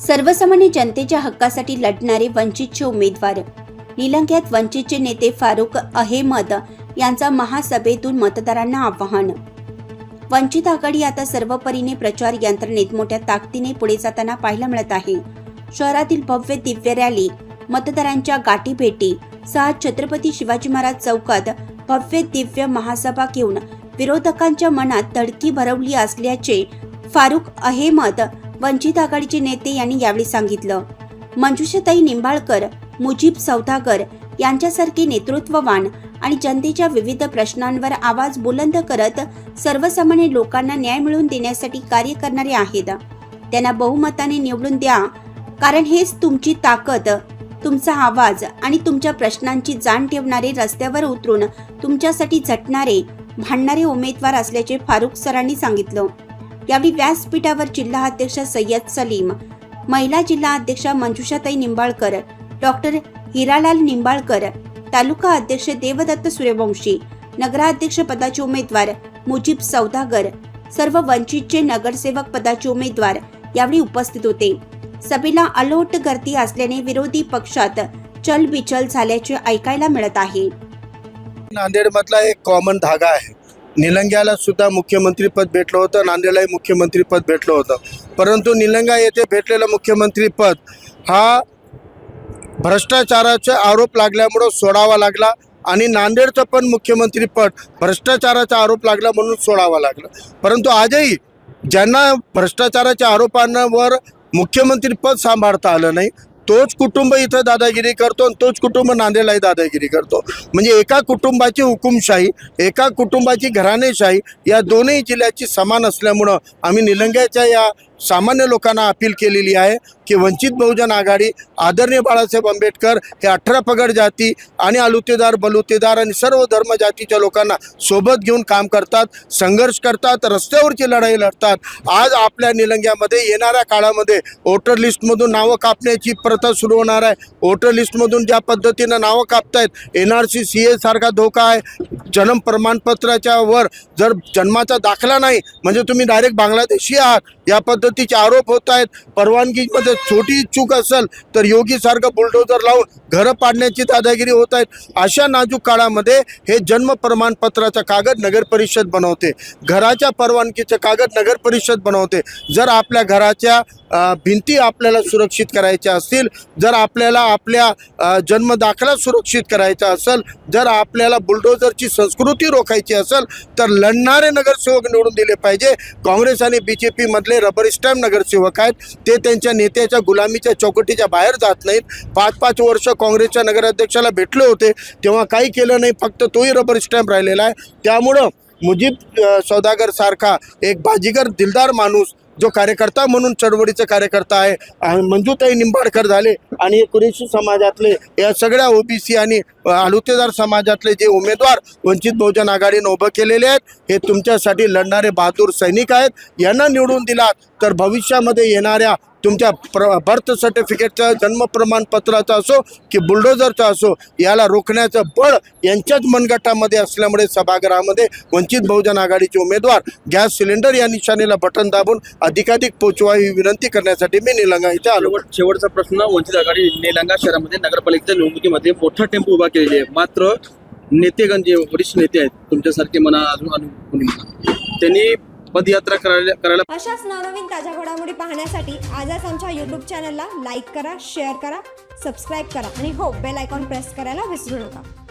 सर्वसामान्य जनतेच्या हक्कासाठी लढणारे वंचितचे उमेदवार. निलंग्यात वंचितचे नेते फारुख अहेमद यांचा महासभेतून मतदारांना आवाहन. वंचित आघाडी आता सर्वपरीने प्रचार यंत्रणेत मोठ्या ताकदीने पुढे जाताना पाहायला मिळत आहे. शहरातील भव्य दिव्य रॅली मतदारांच्या गाठीभेटी सह छत्रपती शिवाजी महाराज चौकात भव्य दिव्य महासभा घेऊन विरोधकांच्या मनात धडकी भरवली असल्याचे फारुख अहेमद वंचित आघाडीचे नेते यांनी यावेळी सांगितलं. मंजुषाताई निंबाळकर मुजीब सौदागर यांच्यासारखे नेतृत्ववान आणि जनतेच्या विविध प्रश्नांवर आवाज बुलंद करत सर्वसामान्य लोकांना न्याय मिळवून देण्यासाठी कार्य करणारे आहेत. त्यांना बहुमताने निवडून द्या कारण हेच तुमची ताकद तुमचा आवाज आणि तुमच्या प्रश्नांची जाण ठेवणारे रस्त्यावर उतरून तुमच्यासाठी झटणारे भांडणारे उमेदवार असल्याचे फारुख सरांनी सांगितलं. यावेळी व्यासपीठावर जिल्हा अध्यक्ष सय्यद सलीम महिला जिल्हा अध्यक्ष मंजुषाताई निंबाळकर डॉक्टर हिरालाल निंबाळकर तालुका अध्यक्ष देवदत्त सूर्यवंशी नगराध्यक्ष पदाचे उमेदवार मुजीब सौदागर सर्व वंचितचे नगरसेवक पदाचे उमेदवार यावेळी उपस्थित होते. सभेला अलोट गर्दी असल्याने विरोधी पक्षात चलबिचल झाल्याचे ऐकायला मिळत आहे. नांदेड मधला एक कॉमन धागा आहे. निलंग्याला सुद्धा मुख्यमंत्रीपद भेटलं होतं नांदेडलाही मुख्यमंत्रीपद भेटलं होतं. परंतु निलंगा येथे भेटलेलं मुख्यमंत्रीपद हा भ्रष्टाचाराचे आरोप लागल्यामुळं सोडावा लागला आणि नांदेडचं पण मुख्यमंत्रीपद भ्रष्टाचाराचा आरोप लागला म्हणून सोडावा लागला. परंतु आजही ज्यांना भ्रष्टाचाराच्या आरोपांवर मुख्यमंत्रीपद सांभाळता आलं नाही तोच कुटुंब इथं दादागिरी करतो आणि तोच कुटुंब नांदेडलाही दादागिरी करतो. म्हणजे एका कुटुंबाची हुकुमशाही एका कुटुंबाची घराणेशाही या दोन्ही जिल्ह्याची समान असल्यामुळं आम्ही निलंग्याच्या या सामान्य लोकांना अपील केलेली आहे की वंचित बहुजन आघाडी आदरणीय बाळासाहेब आंबेडकर हे अठरा पगड जाती आणि अलुतेदार बलुतेदार आणि सर्व धर्म जातीच्या लोकांना सोबत घेऊन काम करतात संघर्ष करतात रस्त्यावरची लढाई लढतात. आज आपल्या निलंग्यामध्ये येणाऱ्या काळामध्ये वोटर लिस्टमधून नावं कापण्याची प्रथा सुरू होणार आहे. वोटर लिस्टमधून ज्या पद्धतीनं नावं कापतायत N R C C A सारखा धोका आहे. जन्म प्रमाणपत्राच्या वर जर जन्माचा दाखला नाही म्हणजे तुम्ही डायरेक्ट बांगलादेशी आहात या पद्धतीचे आरोप होत आहेत. परवानगीमध्ये छोटी चूक असेल तर योगीसारखं बुलडोजर लावून घरं पाडण्याची दादागिरी होत आहेत. अशा नाजूक काळामध्ये हे जन्म प्रमाणपत्राचा कागद नगर परिषद बनवते. घराच्या परवानगीचं कागद नगर परिषद बनवते. जर आपल्या घराच्या भिंती आपल्याला सुरक्षित करायच्या असतील जर आपल्याला आपल्या जन्मदाखला जन्म दाखला सुरक्षित करायचा असेल जर आपल्याला बुलडोजरची संस्कृती रोखायची असेल तर लढणारे नगरसेवक निवडून दिले पाहिजे. काँग्रेस आणि बी जे पीमधले रबर स्टॅम्प नगरसेवक आहेत. ते त्यांच्या नेत्याच्या गुलामीच्या चौकटीच्या बाहेर जात नाहीत. पाच पाच वर्ष काँग्रेसच्या नगराध्यक्षाला भेटले होते. तेव्हा काही केलं नाही. फक्त तोही रबर स्टॅम्प राहिलेला आहे. त्यामुळं मुजीब सौदागरसारखा सौदागर सारखा एक बाजीगर दिलदार माणूस जो कार्यकर्ता म्हणून चळवळीचे कार्यकर्ता आहे मंजूताई निंबाडकर झाले आणि कुरेशी समाजातले या सगळ्या ओबीसी आणि आलुतेदार समाजातले जे उमेदवार वंचित बहुजन आघाडीनं उभं केलेले आहेत हे तुमच्यासाठी लढणारे बहादूर सैनिक आहेत. यांना निवडून दिलात तर भविष्यामध्ये येणाऱ्या तुमच्या प्र बर्थ सर्टिफिकेटचं जन्म प्रमाणपत्राचं असो की बुलडोझरचं असो याला रोखण्याचं बळ यांच्याच मनगटामध्ये असल्यामुळे सभागृहामध्ये वंचित बहुजन आघाडीचे उमेदवार गॅस सिलेंडर या निशाणीला बटन दाबून अधिकाधिक पोचवा ही विनंती करण्यासाठी मी निलंगा इथे आलो शेवटचा प्रश्न वंचित आघाडी निलंगा शहरामध्ये नगरपालिकेच्या निवडणुकीमध्ये मोठा टेम्पो उभा केलेली आहे. मात्र नेतेगण जे वरिष्ठ नेते आहेत तुमच्यासारखे म्हणा अजून अनुभव त्यांनी पदयात्रा करायला करायला अशाच नवनवीन ताज्या घडामोडी पाहण्यासाठी आजच आमच्या यूट्यूब चॅनलला लाईक करा शेअर करा सबस्क्राईब करा आणि हो बेल आयकॉन प्रेस करायला विसरू नका.